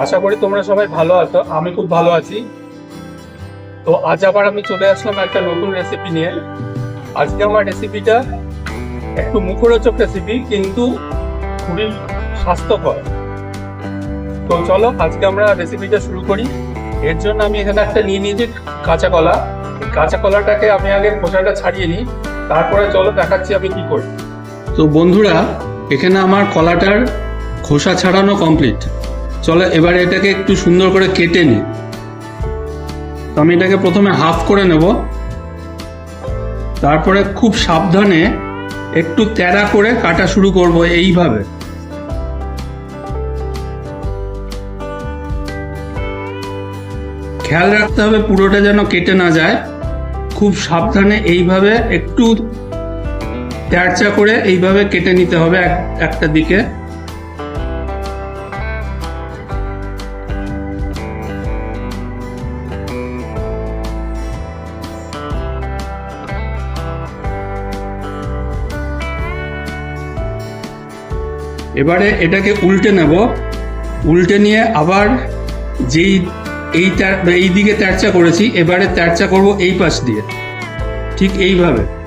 আশা করি তোমরা সবাই ভালো আছো, আমি খুব ভালো আছি। তো আজ আবার আমি চলে আসলাম একটা নতুন রেসিপি নিয়ে। আজকে আমার রেসিপিটা একটু মুখরোচক রেসিপি কিন্তু খুবই স্বাস্থ্যকর। তো চলো, আজকে আমরা রেসিপিটা শুরু করি। এর জন্য আমি এখানে একটা নিয়ে নিয়েছি কাঁচা কলা। কাঁচা কলাটাকে আমি আগে খোসাটা ছাড়িয়ে নিই, তারপরে চলো দেখাচ্ছি আমি কি করি। তো বন্ধুরা, এখানে আমার কলাটার খোসা ছাড়ানো কমপ্লিট চলো, এবারে এটাকে একটু সুন্দর করে কেটে নিই তো আমি এটাকে প্রথমে হাফ করে নেব। তারপরে খুব সাবধানে একটু তেড়া করে কাটা শুরু করব এইভাবে। খেয়াল রাখতে হবে পুরোটা যেন কেটে না যায়। খুব সাবধানে এইভাবে একটু তেরচা করে এইভাবে কেটে নিতে হবে এক- একটা দিকে। এবারে এটাকে উল্টে নেব। উল্টে নিয়ে আবার যেই, এই এই দিকে তেরচা করেছি, এবারে তেরচা করব এই পাশ দিয়ে। ঠিক এইভাবে।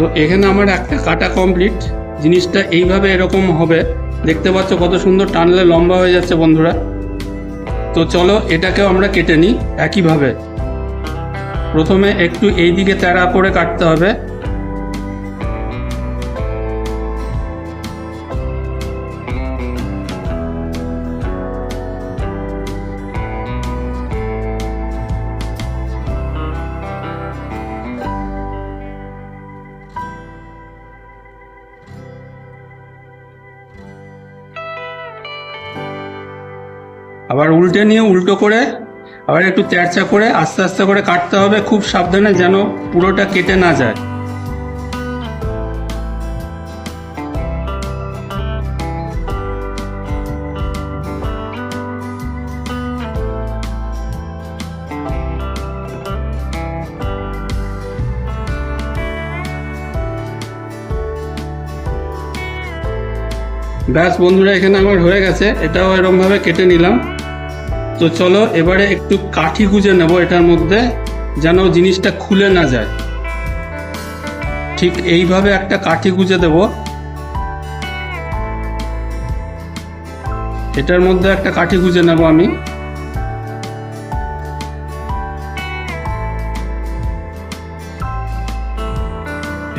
তো এখানে আমার একটা কাটা কমপ্লিট জিনিসটা এইভাবে এরকম হবে। দেখতে পাচ্ছ কত সুন্দর টানলে লম্বা হয়ে যাচ্ছে বন্ধুরা। তো চলো এটাকেও আমরা কেটে নিই একইভাবে। প্রথমে একটু এই দিকে তেড়া করে কাটতে হবে। আবার উল্টে নিয়ে উল্টো করে, আবার একটু তেরচা করে আস্তে আস্তে করে কাটতে হবে, খুব সাবধানে যেন পুরোটা কেটে না যায়। ব্যাস বন্ধুরা, এখানে আমার হয়ে গেছে। এটাও এরকমভাবে কেটে নিলাম। তো চলো এবারে একটু কাঠি গুজে নেব এটার মধ্যে, যেন জিনিসটা খুলে না যায়। ঠিক এইভাবে একটা কাঠি গুজে দেব। এটার মধ্যে একটা কাঠি গুজে নেব আমি।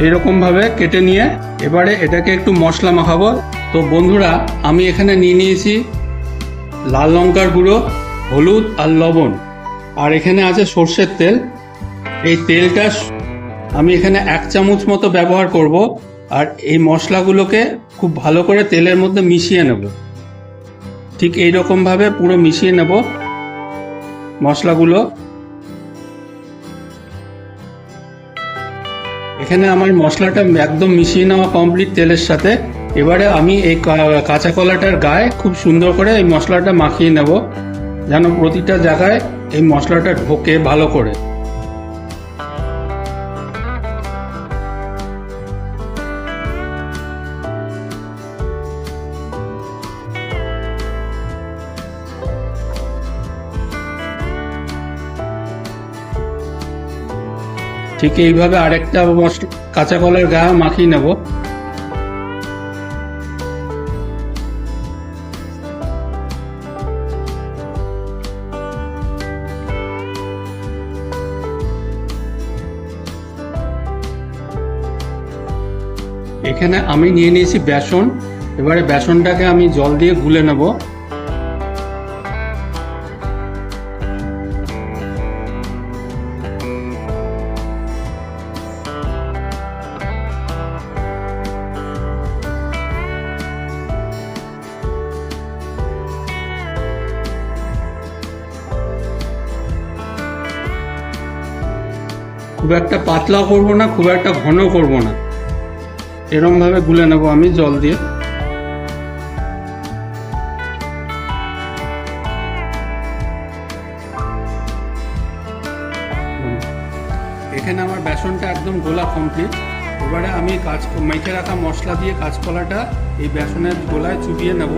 এরকম ভাবে কেটে নিয়ে এবারে এটাকে একটু মশলা মাখাবো। তো বন্ধুরা, আমি এখানে নিয়ে নিয়েছি লাল লঙ্কার গুঁড়ো হলুদ আর লবণ। আর এখানে আছে সর্ষের তেল। এই তেলটা আমি এখানে এক চামচ মতো ব্যবহার করব। আর এই মশলাগুলোকে খুব ভালো করে তেলের মধ্যে মিশিয়ে নেব। ঠিক এই রকম ভাবে পুরো মিশিয়ে নেব মশলাগুলো। এখানে আমার মশলাটা একদম মিশিয়ে নেওয়া কমপ্লিট তেলের সাথে। এবারে আমি এই কাঁচা কলাটার গায়ে খুব সুন্দর করে এই মশলাটা মাখিয়ে নেব। যেন প্রতিটা জায়গায় এই মশলাটা ঢোকে ভালো করে। ঠিক এইভাবে আরেকটা মশলা কাঁচা কলার গায়ে মাখিয়ে নেব। এখানে আমি নিয়ে নিয়েছি বেসন। এবারে বেসনটাকে আমি জল দিয়ে গুলে নেব। খুব একটা পাতলা করব না, খুব একটা ঘন করব না। এরম ভাবে গুলে নেব আমি জল দিয়ে। এখানে আমার বেসনটা একদম গোলা কমপ্লিট এবারে আমি কাজ মেখে রাখা মশলা দিয়ে কাঁচকলাটা এই বেসনের গোলায় চুবিয়ে নেব।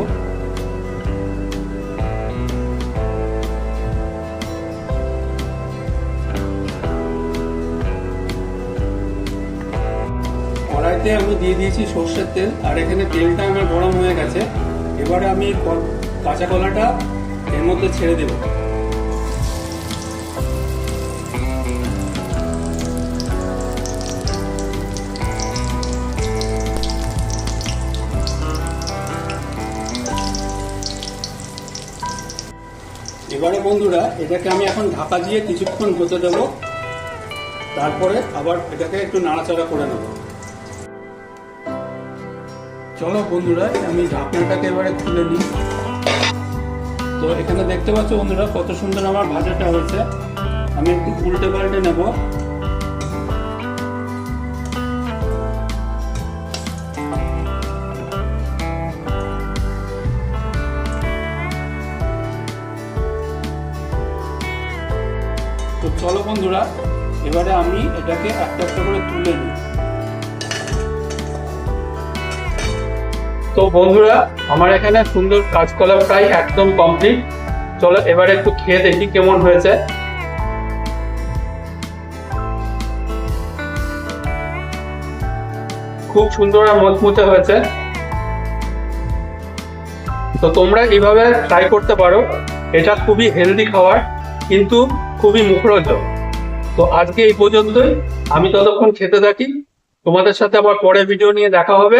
কড়াইতে আমি দিয়ে দিয়েছি সর্ষের তেল, আর এখানে তেলটা আমার গরম হয়ে গেছে। এবারে আমি কাঁচা কলাটা এর মধ্যে ছেড়ে দেবো। এবারে বন্ধুরা, এটাকে আমি এখন ঢাকা দিয়ে কিছুক্ষণ হতে দেব। তারপরে আবার এটাকে একটু নাড়াচাড়া করে নেব। চলো বন্ধুরা, আমি ঢাকনাটাকে এবারে খুলে নিই। তো এখানে দেখতে পাচ্ছ বন্ধুরা, কত সুন্দর আমার ভাজাটা হয়েছে। আমি একটু উল্টে পাল্টে নেব। তো চলো বন্ধুরা, এবারে আমি এটাকে একটা একটা করে তুলে নিই। তো বন্ধুরা, আমার এখানে সুন্দর কাঁচকলা প্রায় একদম কমপ্লিট চলো এবারে একটু খেয়ে দেখি কেমন হয়েছে। খুব সুন্দর আর মচমচে হয়েছে। তো তোমরা এইভাবে ট্রাই করতে পারো। এটা খুবই হেলদি খাবার, কিন্তু খুবই মুখরোচক। তো আজকে এই পর্যন্তই। আমি ততক্ষণ খেতে থাকি। তোমাদের সাথে আবার পরে ভিডিও নিয়ে দেখা হবে।